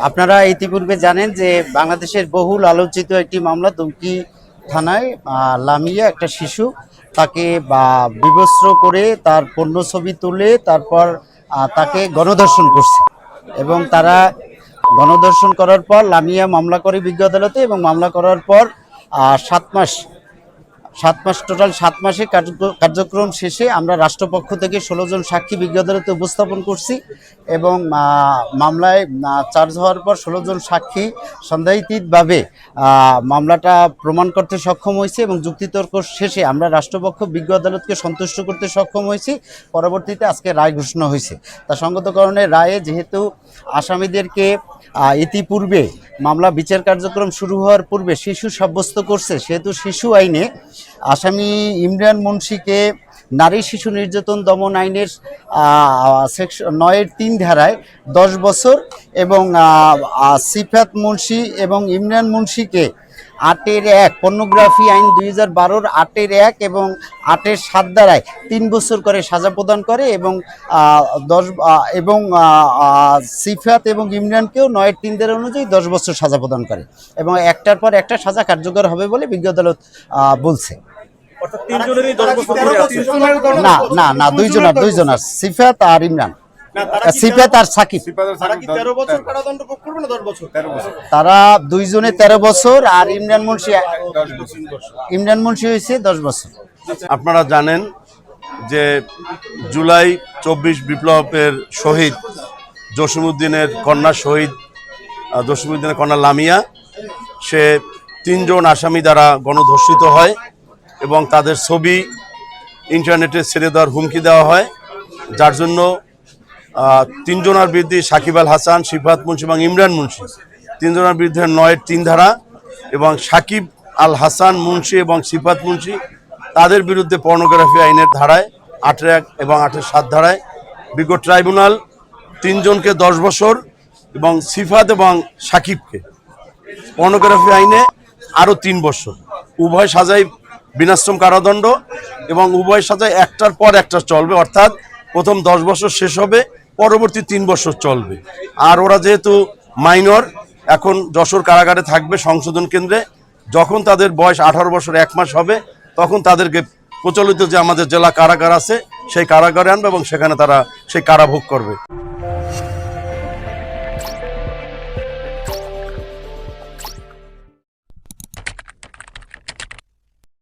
আপনারা ইতিপূর্বে জানেন যে বাংলাদেশের বহুল আলোচিত একটি মামলা দুমকি থানায় লামিয়া একটা শিশু তাকে, বা, বিবস্ত্র করে তার পণ্য ছবি তুলে তারপর তাকে গণধর্ষণ করছে। এবং তারা গণধর্ষণ করার পর লামিয়া মামলা করে বিজ্ঞ আদালতে এবং মামলা করার পর সাত মাস সাত মাস, টোটাল সাত মাসে কার্যক্রম শেষে আমরা রাষ্ট্রপক্ষ থেকে ষোলো জন সাক্ষী বিজ্ঞ আদালতে উপস্থাপন করছি। এবং মামলায় চার্জ হওয়ার পর ষোলো জন সাক্ষী সন্দেহিতভাবে মামলাটা প্রমাণ করতে সক্ষম হয়েছে এবং যুক্তিতর্ক শেষে আমরা রাষ্ট্রপক্ষ বিজ্ঞ আদালতকে সন্তুষ্ট করতে সক্ষম হয়েছি। পরবর্তীতে আজকে রায় ঘোষণা হয়েছে। তা সঙ্গত কারণে রায়ে যেহেতু আসামিদেরকে ইতিপূর্বে মামলা বিচার কার্যক্রম শুরু হওয়ার পূর্বে শিশু সাব্যস্ত করছে, সেহেতু শিশু আইনে আসামি ইমরান মুন্সিকে নারী শিশু নির্যাতন দমন আইনের সেকশন নয়ের তিন ধারায় দশ বছর এবং সিফাত মুন্সি এবং ইমরান মুন্সিকে আটের এক, পর্নোগ্রাফি আইন দুই হাজার বারোর আটের এক এবং আটের সাত দ্বারায় তিন বছর করে সাজা প্রদান করে এবং দশ এবং সিফাত এবং ইমরানকেও নয়ের তিন ধারা অনুযায়ী দশ বছর সাজা প্রদান করে এবং একটার পর একটা সাজা কার্যকর হবে বলে বিজ্ঞ আদালত বলছে। আছে? না না না দুইজনার দুইজনার। সিফাত আর ইমরান। সিফাত আর সাকিব। তারা কি তেরো বছর কারাদণ্ড ভোগ করবে না দশ বছর? তেরো বছর। তারা দুইজনে তেরো বছর আর ইমরান মুন্সি ইমরান মুন্সি হয়েছে দশ বছর। আপনারা জানেন যে জুলাই চব্বিশ বিপ্লবের শহীদ জসিমুদ্দিনের কন্যা শহীদ জসিমুদ্দিনের কন্যা লামিয়া সে তিনজন আসামি দ্বারা গণধর্ষিত হয়। এবং তাদের ছবি ইন্টারনেটে ছেড়ে দেওয়ার হুমকি দেওয়া হয়। যার জন্য তিনজনার বিরুদ্ধে সাকিব আল হাসান সিফাত মুন্সি এবং ইমরান মুন্সি। তিনজনের বিরুদ্ধে নয়ের তিন ধারা এবং সাকিব আল হাসান মুন্সি এবং সিফাত মুন্সি তাদের বিরুদ্ধে পর্নোগ্রাফি আইনের ধারায় আটের এক এবং আটের সাত ধারায় বিজ্ঞ ট্রাইব্যুনাল তিনজনকে দশ বছর এবং সিফাত এবং সাকিবকে। পর্নোগ্রাফি আইনে আরও তিন বছর। উভয় সাজাই বিনাশ্রম কারাদণ্ড এবং উভয় সাজায় একটার পর একটা চলবে, অর্থাৎ প্রথম দশ বছর শেষ হবে, পরবর্তী তিন বছর চলবে। আর ওরা যেহেতু মাইনর, এখন যশোর কারাগারে থাকবে সংশোধন কেন্দ্রে, যখন তাদের বয়স আঠারো বছর এক মাস হবে, তখন তাদেরকে প্রচলিত যে আমাদের জেলা কারাগার আছে, সেই কারাগারে আনবে এবং সেখানে তারা সেই কারাভোগ করবে।